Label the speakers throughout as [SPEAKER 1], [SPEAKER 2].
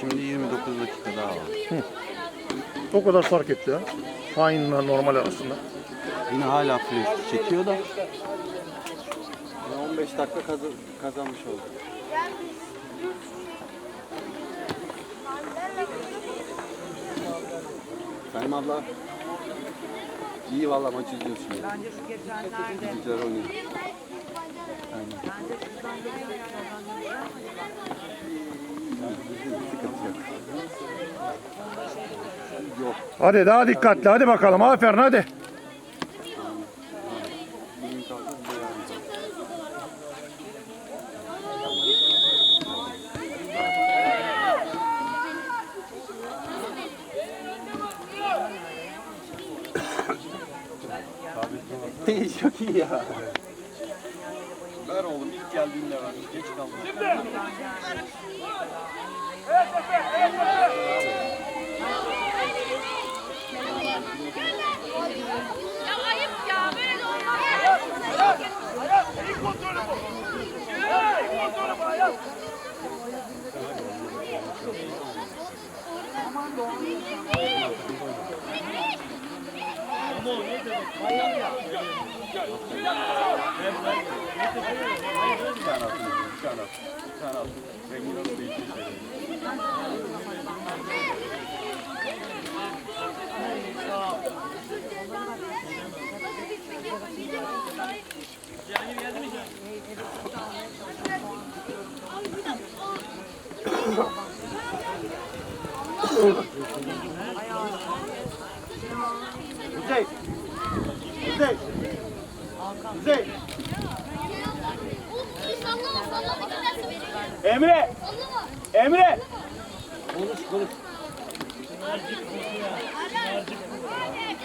[SPEAKER 1] Şimdi 29 dakika daha var.
[SPEAKER 2] O kadar fark etti ha. Hainle normal arasında.
[SPEAKER 1] Yine hala flash çekiyor da. Yine 15 dakika kazan- kazanmış oldu. Efendim abla. İyi valla maç izliyorsun.
[SPEAKER 3] Bence şu geçenlerde
[SPEAKER 1] Güzel oynuyor.
[SPEAKER 3] bence şuradan geçen
[SPEAKER 2] Hadi daha dikkatli hadi bakalım aferin hadi.
[SPEAKER 1] Bugün kaldı, bir de yarın. Çok iyi ya. Ver oğlum ilk geldiğinde ver. Geç kalma.
[SPEAKER 4] Ya ayıp ya böyle de olmaz.
[SPEAKER 1] Bir tane atın. Bir tane atın. Bir tane atın. Rengi nasıl değişti şöyle.
[SPEAKER 5] Kuzey. Kuzey. Kuzey.
[SPEAKER 4] Bir sallama sallama giderse beni.
[SPEAKER 5] Emre.
[SPEAKER 4] Sallama.
[SPEAKER 5] Emre.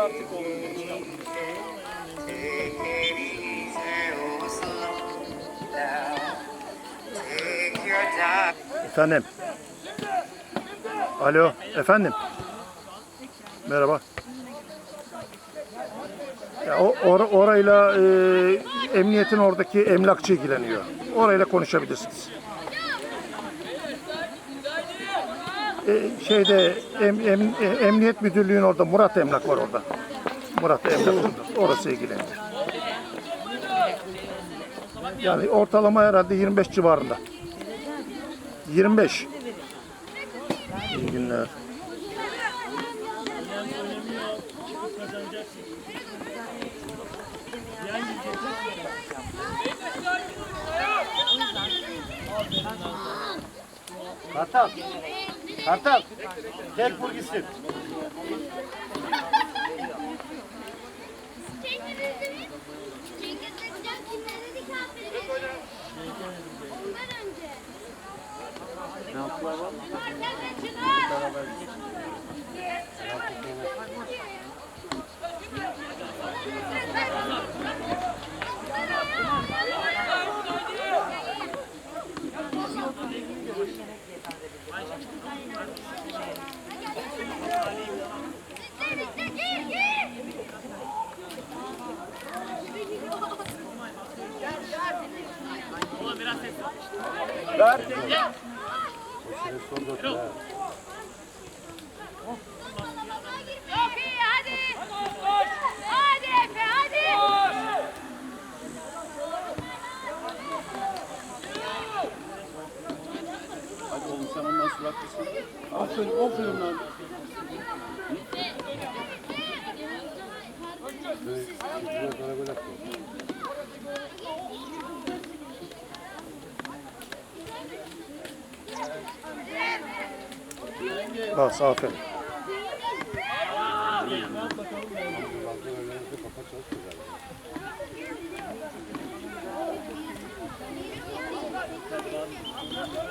[SPEAKER 5] Artık oğlum.
[SPEAKER 2] Efendim. Alo efendim. Merhaba. Ya o, or- orayla e, emniyetin oradaki emlakçı ilgileniyor. Orayla konuşabilirsiniz. E, şeyde em, em- e, emniyet müdürlüğün orada Murat Emlak var orada. Murat Emlak orada. Orası ilgileniyor. Yani ortalama herhalde 25 civarında. 25. İyi günler.
[SPEAKER 5] Kartal. Kartal. Tek vur gitsin.
[SPEAKER 4] Cengiz Bekcan kimler dedi ki aferin. Ondan önce.
[SPEAKER 1] Ne yaptılar lan?
[SPEAKER 4] Markel ve Çınar. Bitti, bitti, gir, gir.
[SPEAKER 5] Ver.
[SPEAKER 4] Çok iyi hadi. Hadi Efe hadi.
[SPEAKER 1] Hadi oğlum süratlısın. Aferin, aferin lan.
[SPEAKER 2] Bas aferin.
[SPEAKER 5] Bırakma koş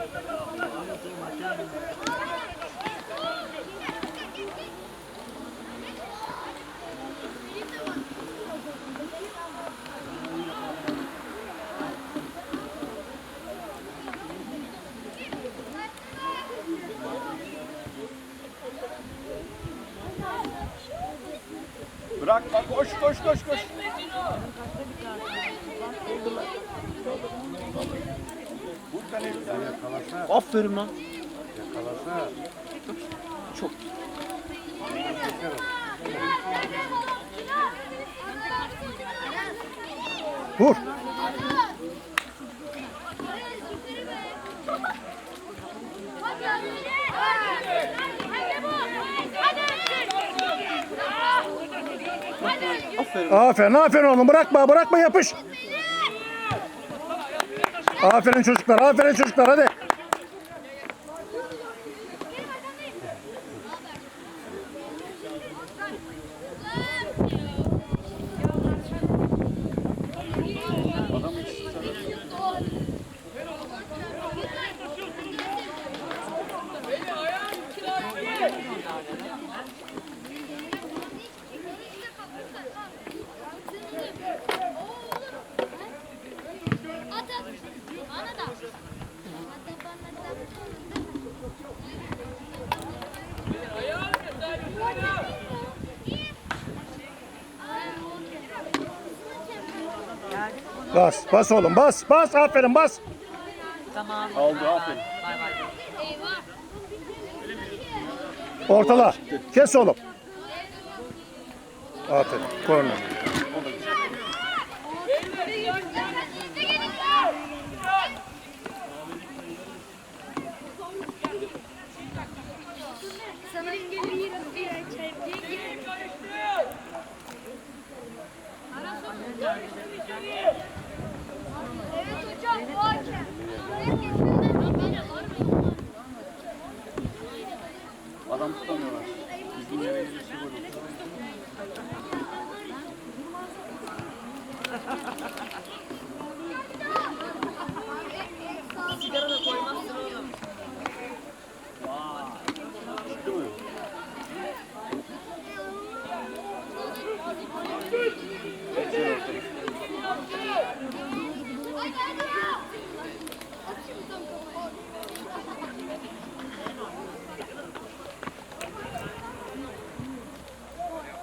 [SPEAKER 5] koş koş koş. Bu tane bir tane.
[SPEAKER 4] Aferin lan.
[SPEAKER 2] Vur. Aferin, aferin oğlum. Bırakma, bırakma yapış. Aferin çocuklar, aferin çocuklar hadi. Bas, bas oğlum, bas, bas. Aferin, bas.
[SPEAKER 3] Tamam.
[SPEAKER 5] Aldı aferin.
[SPEAKER 3] Bay bay.
[SPEAKER 6] Eyvah.
[SPEAKER 2] Ortala. Kes oğlum. Aferin. Korner.
[SPEAKER 6] Sanırım geliyor bir çevre. Evet hocam bu hakem.
[SPEAKER 5] Adam tutamıyorlar. Bizim yere gidiyorsa gol olur.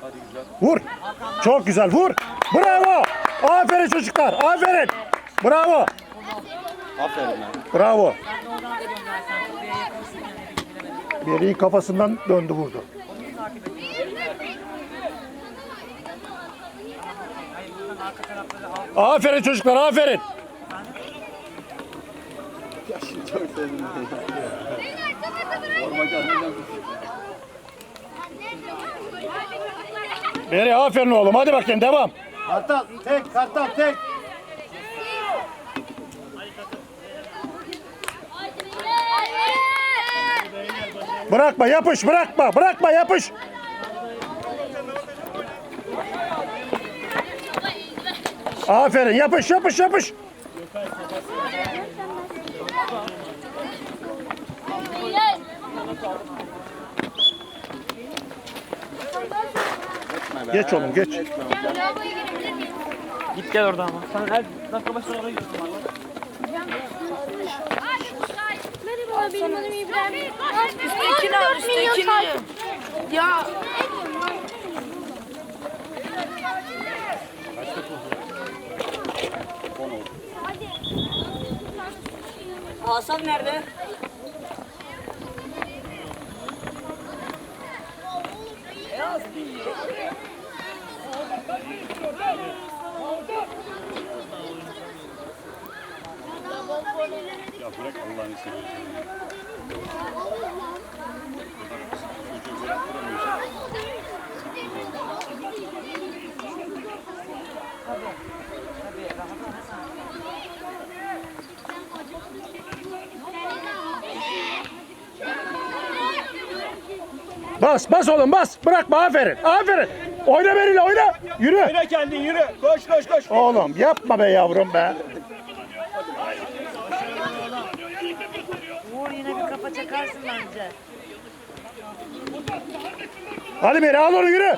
[SPEAKER 5] Hadi güzel.
[SPEAKER 2] Vur. Çok güzel vur. Bravo. Aferin çocuklar. Aferin. Bravo.
[SPEAKER 5] Aferin.
[SPEAKER 2] Bravo. Beri'nin kafasından döndü vurdu.
[SPEAKER 3] Onu takip ediyorum. Hayır buradan arka tarafları al.
[SPEAKER 2] Aferin çocuklar aferin.
[SPEAKER 5] Çok sevdim. Forma kendine
[SPEAKER 2] Beri aferin oğlum hadi bakayım devam.
[SPEAKER 4] Kartal tek, kartal tek.
[SPEAKER 2] Bırakma yapış bırakma bırakma yapış. Aferin yapış yapış yapış. Geç oğlum geç.
[SPEAKER 3] Git gel oradan ama. Sen her dakika başına oraya gidiyorsun valla.
[SPEAKER 6] Merhaba benim adım İbrahim.
[SPEAKER 7] Üsttekini al, üsttekini. Ya
[SPEAKER 3] Hasan nerede?
[SPEAKER 5] Ya bırak gol attıramıyorsun.
[SPEAKER 2] Bas bas oğlum bas. Bırakma aferin. Aferin. Oyna Beril oyna. Yürü.
[SPEAKER 5] Oyna kendin yürü. Koş koş koş.
[SPEAKER 2] Oğlum yapma be yavrum be.
[SPEAKER 3] Uğur yine bir kafa çakarsın bence.
[SPEAKER 2] Hadi Meri al onu yürü.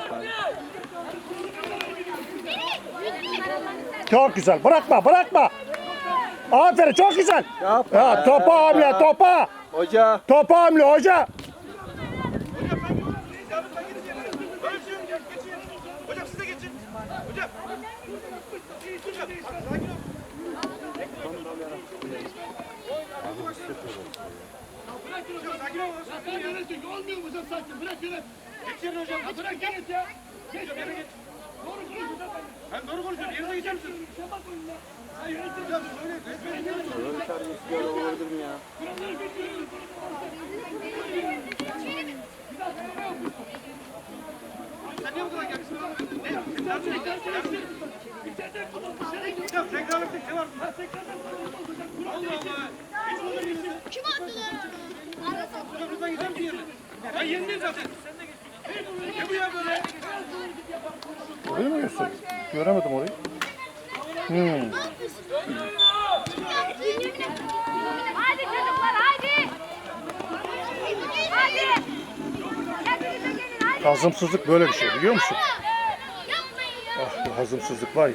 [SPEAKER 2] Çok güzel. Bırakma bırakma. Aferin çok güzel. Ya topa hamle topa.
[SPEAKER 4] Hoca.
[SPEAKER 2] Topa hamle hoca.
[SPEAKER 1] Olmuyor mu sen sakin? Bırak yönet. Geçirin hocam. Bırak git ya. Geç yere geç. Doğru konuşun zaten.
[SPEAKER 5] Ben doğru konuşuyorum. Yerine geçer misin?
[SPEAKER 1] Şey bakmayın ya. Ha yönetim. Hocam söyle.
[SPEAKER 5] Sen niye bu kadar gelmişsin? Ne? Ne yapacaksın? Hocam tekrarlık ne var? Allah Allah.
[SPEAKER 6] Kim attılar? Arasın.
[SPEAKER 5] Hocam lütfen geçer misin yerine? Ben yerindeyim zaten. Ne bu ya böyle?
[SPEAKER 2] Görüyor musun? Göremedim orayı. Hmm.
[SPEAKER 6] Hadi çocuklar hadi. Hadi. Kendinize gelin hadi.
[SPEAKER 2] Hazımsızlık böyle bir şey biliyor musun? Ah bu hazımsızlık var ya.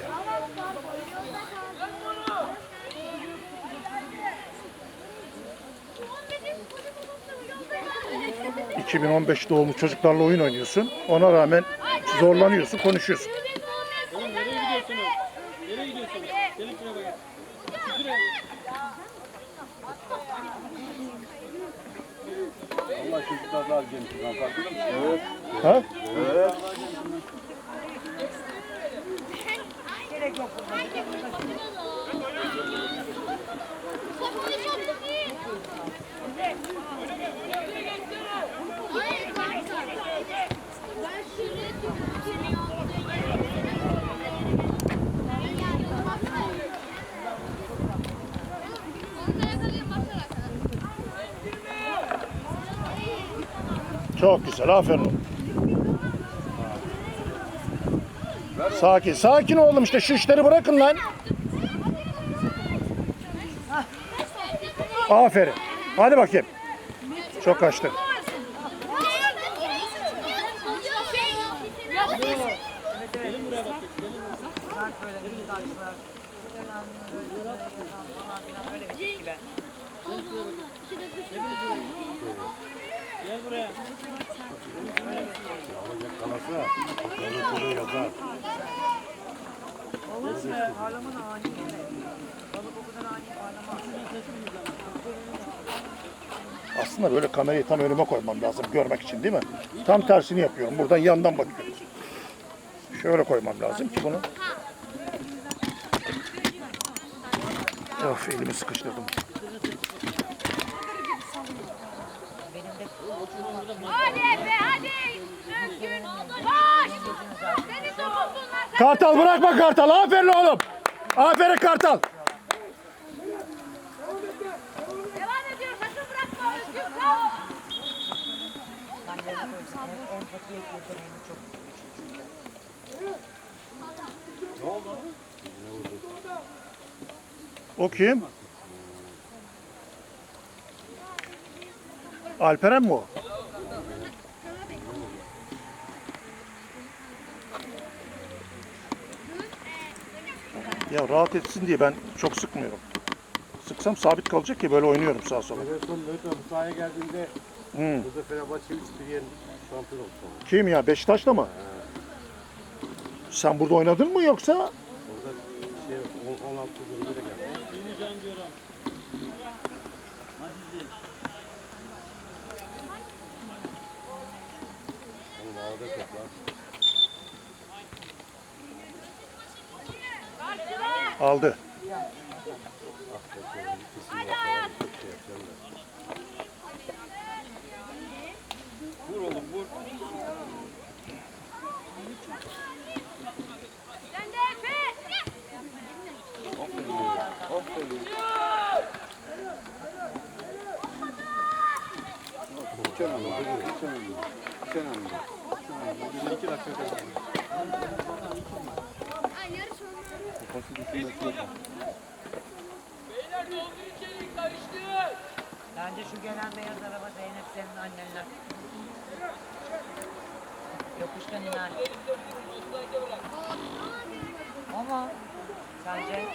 [SPEAKER 2] ...2015 doğumlu çocuklarla oyun oynuyorsun. Ona rağmen zorlanıyorsun, konuşuyorsun.
[SPEAKER 6] Nereye
[SPEAKER 5] çocuklar daha genç. Ben farkında mısın? Evet.
[SPEAKER 2] Ha?
[SPEAKER 6] Ben şuraya tutuyorum seni olduğu yere. Onu da yakalayın bakarak.
[SPEAKER 2] Çok güzel, aferin. Sakin, sakin oğlum işte şu işleri bırakın lan. Aferin. Hadi bakayım. Çok kaçtı.
[SPEAKER 3] Bak böyle bir taşlar. Falan filan böyle bir şey gibi.
[SPEAKER 2] Aslında böyle kamerayı tam önüme koymam lazım görmek için değil mi? Tam tersini yapıyorum. Buradan yandan bakıyorum. Şöyle koymam lazım ki bunu. Of elimi sıkıştırdım.
[SPEAKER 6] Hadi Efe hadi. Düzgün. Koş. Seni de bulsunlar.
[SPEAKER 2] Kartal bırakma Kartal. Aferin oğlum. Aferin Kartal.
[SPEAKER 6] Devam ediyor. Sakın bırakma.
[SPEAKER 3] Yeteneğini çok
[SPEAKER 2] O kim? Alperen mi o? Ya rahat etsin diye ben çok sıkmıyorum. Sıksam sabit kalacak ki böyle oynuyorum sağa sola.
[SPEAKER 4] Evet son bu sahaya geldiğinde
[SPEAKER 2] Hmm.
[SPEAKER 4] burada Fenerbahçe 3 bir yer şampiyon oldu sonra.
[SPEAKER 2] Kim ya? Beşiktaş'ta mı? Sen burada oynadın mı yoksa?
[SPEAKER 4] Orada şey 16 bölümde geldi. Orada toplar.
[SPEAKER 2] Aldı.
[SPEAKER 5] Vur oğlum vur. Aferin. Aferin. Aferin. 22 dakika kadar.
[SPEAKER 6] Beyler
[SPEAKER 5] doldur içeri karıştı.
[SPEAKER 3] Bence şu gelen beyaz araba Zeynep senin annenler. Yokuştan iner. Ama sence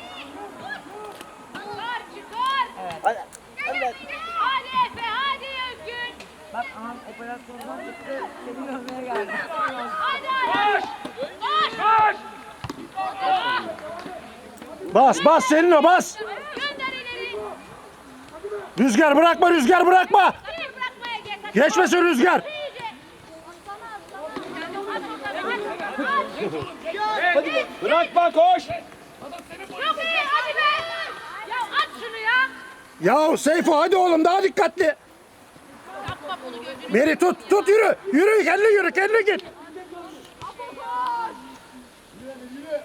[SPEAKER 3] Bak anam operasyondan çıktı. Seni görmeye geldi.
[SPEAKER 6] Hadi hadi. Koş.
[SPEAKER 2] Bas bas senin o bas. Rüzgar bırakma rüzgar bırakma. Geçmesin rüzgar.
[SPEAKER 6] Hadi.
[SPEAKER 5] Bırakma koş.
[SPEAKER 6] Çok iyi hadi be. Ya at şunu ya.
[SPEAKER 2] Ya Seyfo hadi oğlum daha dikkatli. Meri tut tut yürü. Yürü kendi yürü kendi git.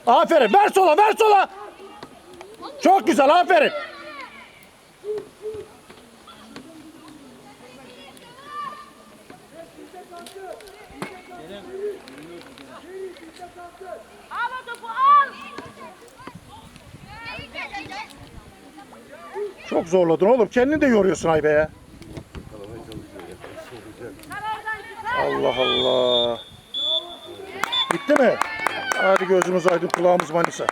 [SPEAKER 2] Aferin ver sola ver sola. Çok güzel aferin. Çok zorladın oğlum kendini de yoruyorsun ay be ya. Allah Allah. Bitti mi? Hadi gözümüz aydın kulağımız manisa.